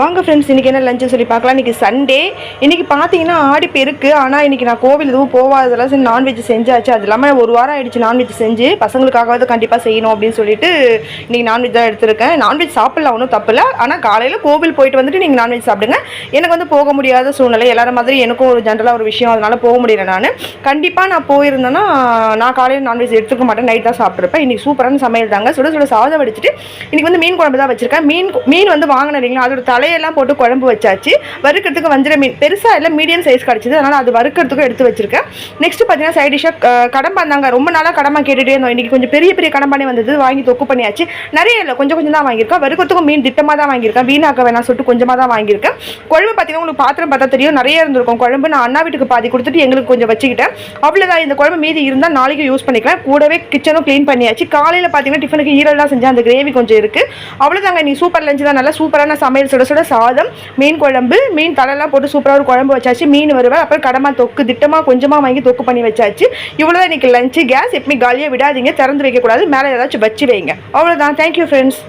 வாங்க ஃப்ரெண்ட்ஸ் இன்றைக்கி என்ன லஞ்சு சொல்லி பார்க்கலாம். இன்றைக்கி சண்டே இன்றைக்கி பார்த்தீங்கன்னா ஆடி பெருக்கு. ஆனால் இன்றைக்கி நான் கோவில் எதுவும் போகாததெல்லாம் சரி நான்வெஜ் செஞ்சாச்சு. அது இல்லாமல் ஒரு வாரம் ஆயிடுச்சு நான்வெஜ் செஞ்சு. பசங்களுக்காகவாவது கண்டிப்பாக செய்யணும் அப்படின்னு சொல்லிட்டு இன்றைக்கி நான்வெஜ் தான் எடுத்திருக்கேன். நான்வெஜ் சாப்பிட்லாம் ஒன்றும் தப்பு இல்லை. ஆனால் காலையில் கோவில் போயிட்டு வந்துட்டு நீங்கள் நான்வெஜ் சாப்பிடுங்க. எனக்கு வந்து போக முடியாத சூழ்நிலை. எல்லாரும் மாதிரி எனக்கும் ஒரு ஜென்ரலாக ஒரு விஷயம். அதனால் போக முடியல நான். கண்டிப்பாக நான் போயிருந்தேன்னா நான் காலையில் நான்வெஜ் எடுத்துக்க மாட்டேன். நைட் தான் சாப்பிட்ருப்பேன் இன்றைக்கி சூப்பரான சமையல் தாங்க. சுட சுட சாதம் வடிச்சிட்டு இன்றைக்கி வந்து மீன் குழம்பு தான் வச்சுருக்கேன். மீன் மீன் வந்து வாங்கினீங்களா? இல்லைங்களா தலை தலையெல்லாம் போட்டு குழம்பு வச்சாச்சு. வறுக்கிறதுக்கு வஞ்சிர மீன். பெருசாக இல்லை மீடியம் சைஸ் கிடச்சிது. அதனால் அது வறுக்கிறதுக்கும் எடுத்து வச்சிருக்கேன். நெக்ஸ்ட் பார்த்தீங்கன்னா சைட் டிஷ்ஷாக கடம்பா இருந்தாங்க ரொம்ப நாளாக கடம்பா கேட்டுகிட்டே இருந்தோம். இன்றைக்கி கொஞ்சம் பெரிய பெரிய கடம்பானே வந்தது. வாங்கி தொக்கு பண்ணியாச்சு. நிறைய இல்லை கொஞ்சம் கொஞ்சம் தான் வாங்கியிருக்கேன் வறுக்கிறதுக்கும் மீன் திட்டமாக தான் வாங்கியிருக்கேன். வீணாக்க வேணாம் சொல்லிட்டு கொஞ்சமாக தான் வாங்கியிருக்கேன். குழம்பு பார்த்தீங்கன்னா உங்களுக்கு பாத்திரம் பார்த்தா தெரியும். நிறைய இருந்திருக்கும். குழம்பு நான் அண்ணா வீட்டுக்கு பாதி கொடுத்துட்டு எங்களுக்கு கொஞ்சம் வச்சுக்கிட்டேன். அவ்வளோதான் இந்த குழம்பு மீதி இருந்தால் நாளைக்கு யூஸ் பண்ணிக்கலாம். கூடவே கிச்சனும் க்ளீன் பண்ணியாச்சு. காலையில் பார்த்தீங்கன்னா டிஃபனுக்கு ஈரெல்லாம் செஞ்சேன். அந்த கிரேவி கொஞ்சம் இருக்குது அவ்வளோதாங்க நீ சூப்பர் லஞ்சு தான். நல்லா சூப்பரான சமையல் சுட சுட சாதம் மீன் குழம்பு மீன் தலையெல்லாம் போட்டு சூப்பராக ஒரு குழம்பு வச்சாச்சு மீன் வருவேன் அப்புறம் கடமா தொக்கு திட்டமாக கொஞ்சமாக வாங்கி தொக்கு பண்ணி வச்சாச்சு. இவ்வளோதான் இன்னைக்கு லஞ்சு கேஸ் எப்பவுமே காலியாக விடாதீங்க திறந்து வைக்கக்கூடாது மேலே ஏதாச்சும் வச்சு வைங்க. அவ்வளோதான் தேங்க்யூ ஃப்ரெண்ட்ஸ்